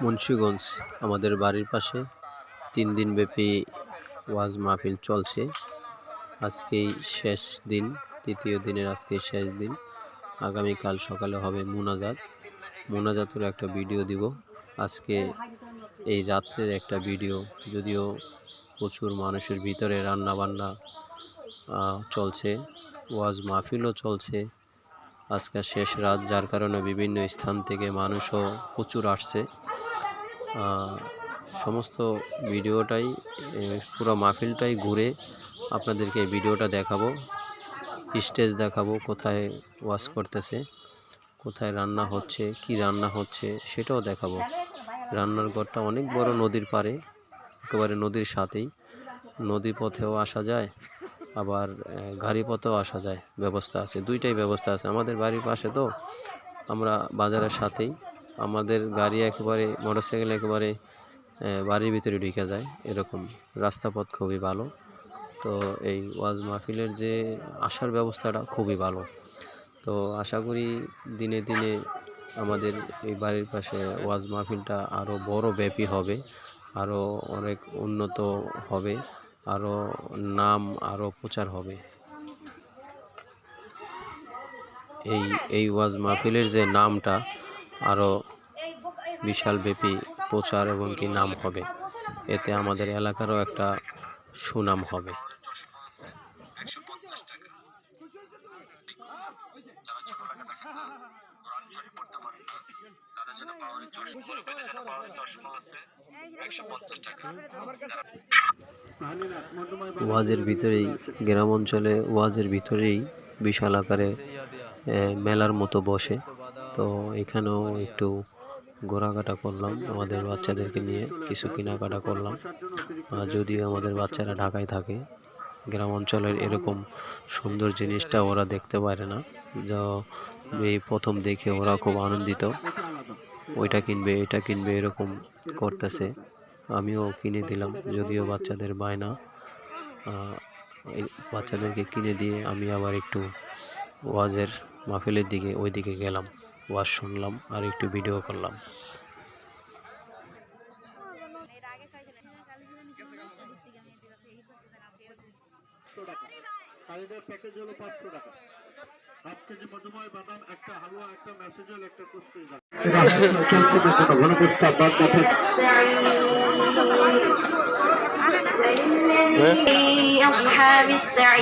মুন্সীগঞ্জ, আমাদের বাড়ির পাশে তিন দিনব্যাপী ওয়াজ মাহফিল চলছে। আজকেই শেষ দিন, তৃতীয় দিনের আজকেই শেষ দিন। আগামীকাল সকালে হবে মোনাজাত। মুনাজাতের একটা ভিডিও দিব। আজকে এই রাত্রের একটা ভিডিও। যদিও প্রচুর মানুষের ভিতরে রান্না বান্না চলছে। ওয়াজ মাহফিলও চলছে। আজকে শেষ রাত, যার কারণে বিভিন্ন স্থান থেকে মানুষও প্রচুর আসছে। সমস্ত ভিডিওটাই পুরো মাহফিলটাই ঘুরে আপনাদেরকে ভিডিওটা দেখাবো। স্টেজ দেখাবো কোথায় ওয়াশ করতেছে, কোথায় রান্না হচ্ছে, কি রান্না হচ্ছে সেটাও দেখাবো। রান্নার ঘরটা অনেক বড় নদীর পাড়ে, একেবারে নদীর সাথেই। নদী পথেও আসা যায়, আবার গাড়ি পথেও আসা যায়, ব্যবস্থা আছে, দুইটাই ব্যবস্থা আছে। আমাদের বাড়ির পাশে তো আমরা বাজারের সাথেই আমাদের গাড়ি একেবারে মোটর মোটরসাইকেল একেবারে বাড়ির ভিতরে ঢুকে যায়। এরকম রাস্তাপথ খুবই ভালো। তো এই ওয়াজ মাহফিলের যে আসার ব্যবস্থাটা খুবই ভালো। তো আশা করি দিনে দিনে আমাদের এই বাড়ির পাশে ওয়াজ মাহফিলটা আরও বড় ব্যাপী হবে আরও অনেক উন্নত হবে আরও নাম আরও প্রচার হবে। এই এই ওয়াজ মাহফিলের যে নামটা আরও বিশালব্যাপী প্রচার এবং কি নাম হবে, এতে আমাদের এলাকারও একটা সুনাম হবে। ওয়াজের ভিতরেই, গ্রাম অঞ্চলে ওয়াজের ভিতরেই বিশাল আকারে মেলার মতো বসে। তো এখানেও একটু ঘোরাঘাটা করলাম। আমাদের বাচ্চাদেরকে নিয়ে কিছু কেনাকাটা করলাম। যদিও আমাদের বাচ্চারা ঢাকায় থাকে গ্রাম অঞ্চলের এরকম সুন্দর জিনিসটা ওরা দেখতে পারে না। যা এই প্রথম দেখে ওরা খুব আনন্দিত। ওইটা কিনবে, এটা কিনবে, এরকম করতেছে। আমিও কিনে দিলাম, যদিও বাচ্চাদের বায়না বাচ্চাদেরকে কিনে দিয়ে আমি আবার একটু ওয়াজের মাহফিলের দিকে ওই দিকে গেলাম। ওয়াজ শুনলাম আর একটু ভিডিও করলাম।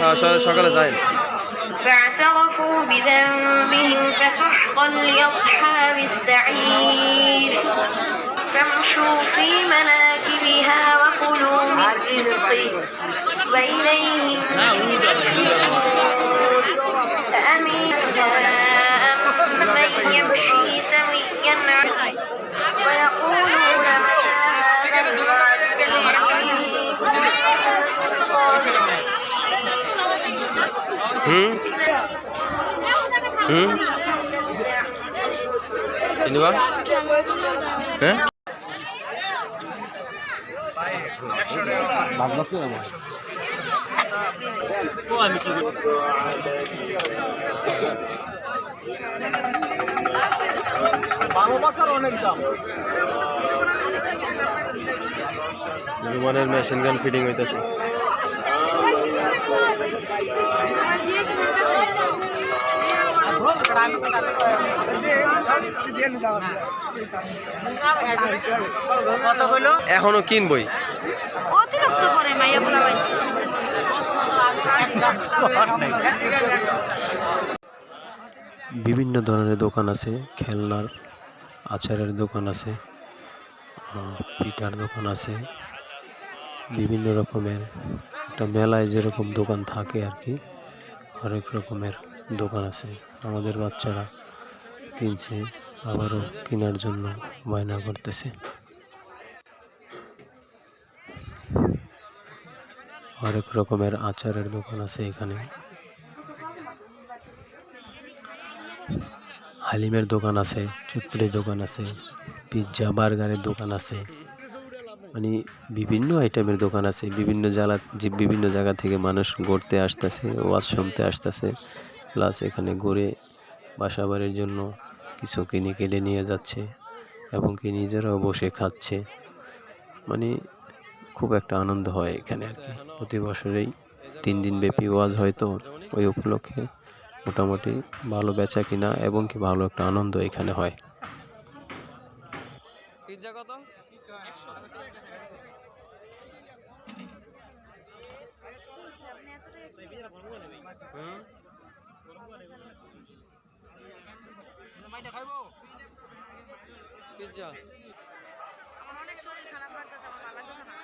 হ্যাঁ, সকালে যায় فاعترفوا بذنبهم فسحقا لأصحاب السعير. فامشوا في مناكبها وكلوا من رزقه وإليه হুম? হুম? কিন্তু হ্যাঁ? রুমানের মেশিন গান ফিটিং হইতেছে। এখনও কিনবই। অতিরিক্ত করে মাইয়া বলা ভাই। বিভিন্ন ধরনের দোকান আছে খেলনার আচারের দোকান আছে আহ, পিঠার দোকান আছে। বিভিন্ন রকমের একটা মেলায় যেরকম দোকান থাকে আর কি হরেক রকমের দোকান আছে। আমাদের বাচ্চারা কিনছে, আবারও কেনার জন্য বায়না করতেছে। হরেক রকমের আচারের দোকান আছে এখানে। হালিমের দোকান আছে চটপটির দোকান আছে পিৎজা বার্গারের দোকান আছে। মানে বিভিন্ন আইটেমের দোকান আছে, বিভিন্ন জায়গা যে বিভিন্ন জায়গা থেকে মানুষ ঘুরতে আসতেছে, ওয়াজ শুনতে আসতেছে। প্লাস এখানে ঘুরে বাসা বাড়ির জন্য কিছু কিনে কেটে নিয়ে যাচ্ছে এবং কি নিজেরাও বসে খাচ্ছে। মানে খুব একটা আনন্দ হয় এখানে আর কি। প্রতি বছরেই তিন দিন ব্যাপী ওয়াজ হয় তো, ওই উপলক্ষে মোটামুটি ভালো বেচা কিনা এবং কি ভালো একটা আনন্দ এখানে হয়। কত? অনেক শরীর খারাপ লাগতেছে আমার ভালো লাগতেছে না।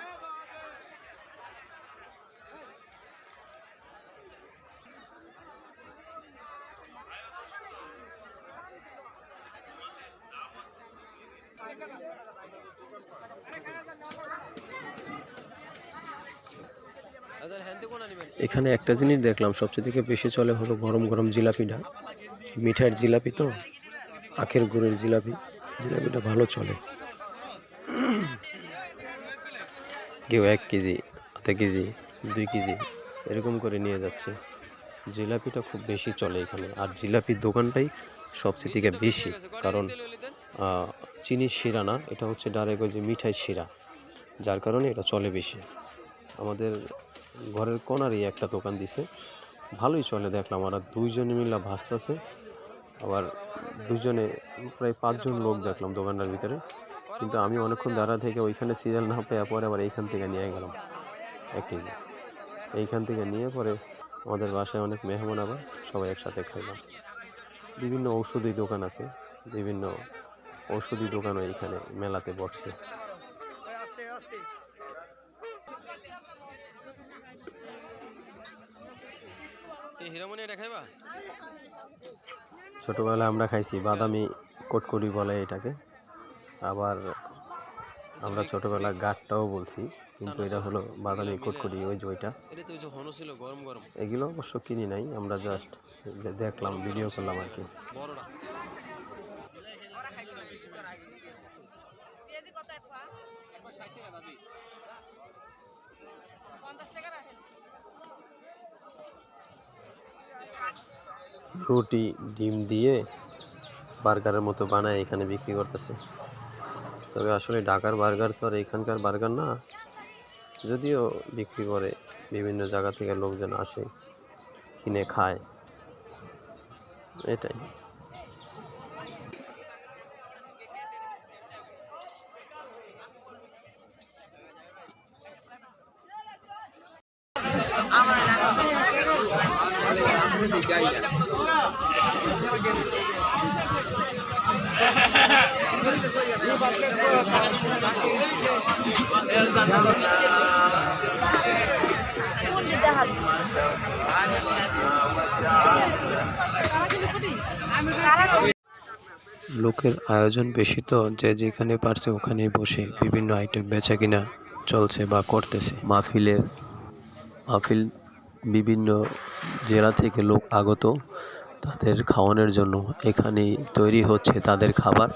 কোন আনিবেন এখানে একটা জিনিস দেখলাম, সবচেয়ে থেকে বেশি চলে হলো গরম গরম জিলাপিটা মিঠাইয়ের জিলাপি তো, আখের গুড়ের জিলাপি জিলাপিটা ভালো চলে। কেউ এক কেজি, আধা কেজি, দুই কেজি, এরকম করে নিয়ে যাচ্ছে। জিলাপিটা খুব বেশি চলে এখানে, আর জিলাপির দোকানটাই সবচেয়ে থেকে বেশি, কারণ চিনির শিরা না, এটা হচ্ছে ডাইরেক্ট ওই যে মিঠাই শিরা, যার কারণে এটা চলে বেশি। আমাদের ঘরের কোনারই একটা দোকান দিছে, ভালোই চলে দেখলাম, ওরা দুইজনে মিলে ভাসতেছে, আবার দুজনে প্রায় পাঁচজন লোক দেখলাম দোকানটার ভিতরে। কিন্তু আমি অনেকক্ষণ দাঁড়া থেকে ওইখানে সিরিয়াল না পেয়ে পরে আবার এইখান থেকে নিয়ে গেলাম, এক কেজি। এইখান থেকে নিয়ে পরে আমাদের বাসায় অনেক মেহমান আবার সবাই একসাথে খাইলাম। বিভিন্ন ঔষধি দোকান আছে, বিভিন্ন ঔষধি দোকানও এইখানে মেলাতে বসছে। এটা আমরা খাইছি বাদামি কটকটি বলে এটাকে। আবার আমরা ছোটবেলা গাঠটাও বলছি কিন্তু এটা হলো বাদামি কটকটি ওই গরম এগুলো অবশ্য কিনি নাই আমরা জাস্ট দেখলাম ভিডিও করলাম আর কি বড়টা পেঁয়াজি কত এক পা রুটি ডিম দিয়ে বার্গারের মতো বানায় এখানে বিক্রি করতেছে। তবে আসলে ঢাকার বার্গার তো আর এখানকার বার্গার না, যদিও বিক্রি করে বিভিন্ন জায়গা থেকে লোকজন আসে, কিনে খায়। এটাই। লোকের আয়োজন বেশি তো, যে যেখানে পারছে ওখানেই বসে, বিভিন্ন আইটেম বেচা কিনা, চলছে বা করতেছে। মাহফিলের, মাহফিল বিভিন্ন জেলা থেকে লোক আগত তাদের খাওয়ানোর জন্য এখানে তৈরি হচ্ছে তাদের খাবার।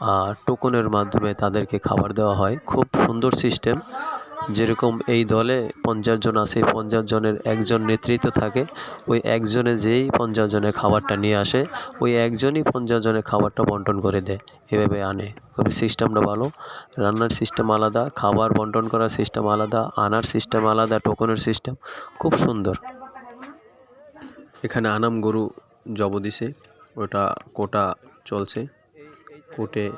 আর টোকনের মাধ্যমে তাদেরকে খাবার দেওয়া হয়। খুব সুন্দর সিস্টেম যেরকম এই দলে পঞ্চাশ জন আছে পঞ্চাশ জনের একজন নেতৃত্ব থাকে, ওই একজনে যেই পঞ্চাশ জনের খাবারটা নিয়ে আসে, ওই একজনই পঞ্চাশ জনের খাবারটা বন্টন করে দেয়। এভাবে আনে। খুবই সিস্টেমটা ভালো। রান্নার সিস্টেম আলাদা, খাবার বন্টন করার সিস্টেম আলাদা, আনার সিস্টেম আলাদা, টোকনের সিস্টেম। খুব সুন্দর। এখানে আনাম গরু জব দিছে। ওটা কোটা চলছে। কোটে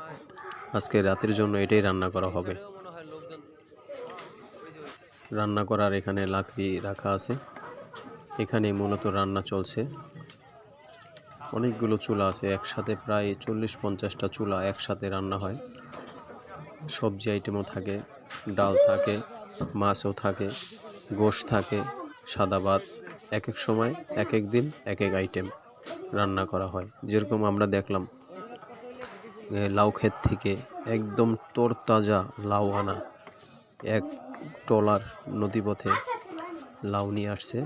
আজকে রাতের জন্য এটাই রান্না করা হবে ছেলেও মনে হয় লোকজন ওই যে হইছে। রান্না করার এখানে লাকড়ি রাখা আছে। এখানে মূলত রান্না চলছে। অনেকগুলো চুলা আছে, একসাথে প্রায় চল্লিশ পঞ্চাশটা চুলা একসাথে রান্না হয়। সবজি আইটেমও থাকে, ডাল থাকে, মাছও থাকে, গোশ থাকে, সাদা ভাত এক এক সময় এক এক দিন এক এক আইটেম রান্না করা হয়। যেরকম আমরা দেখলাম লাউ ক্ষেত থেকে একদম তরতাজা লাউ আনা এক ট্রলার নদীপথে লাউ নিয়ে আসছে।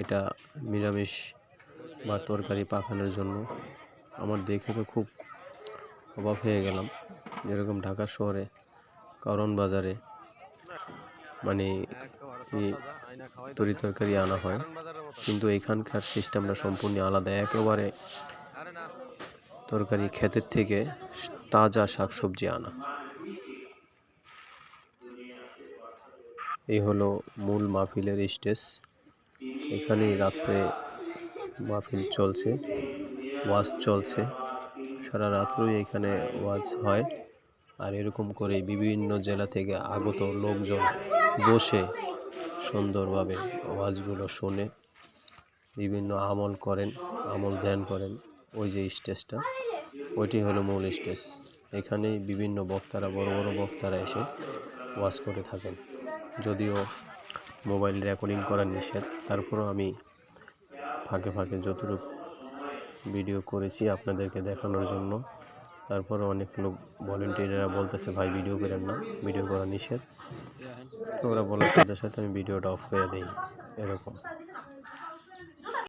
এটা নিরামিষ বা তরকারি পাকানোর জন্য। আমার দেখে তো খুব অবাক হয়ে গেলাম যেরকম ঢাকা শহরে কারণ বাজারে মানে তরি তরকারি আনা হয়। কিন্তু এখানকার সিস্টেমটা সম্পূর্ণ আলাদা। একেবারে তরকারি ক্ষেতের থেকে তাজা শাকসবজি আনা। এই হলো মূল মাহফিলের স্টেজ। এখানেই রাত্রে মাহফিল চলছে, ওয়াজ চলছে। সারা রাত্রই এখানে ওয়াজ হয়। আর এরকম করে বিভিন্ন জেলা থেকে আগত লোকজন বসে সুন্দরভাবে ওয়াজগুলো শোনে, বিভিন্ন আমল করেন, আমল ধ্যান করেন ওই যে স্টেজটা। ওইটি হলো মূল স্টেজ। এখানেই বিভিন্ন বক্তারা, বড় বড় বক্তারা এসে ওয়াজ করে থাকেন। যদিও মোবাইল রেকর্ডিং করা নিষেধ, তারপরও আমি ফাঁকে ফাঁকে যতটুকু ভিডিও করেছি আপনাদেরকে দেখানোর জন্য। তারপরে অনেক লোক ভলেন্টিয়াররা বলতেছে, ভাই, ভিডিও করেন না, ভিডিও করা নিষেধ। তো ওরা বলার সাথে সাথে আমি ভিডিওটা অফ করে দিই। এরকম।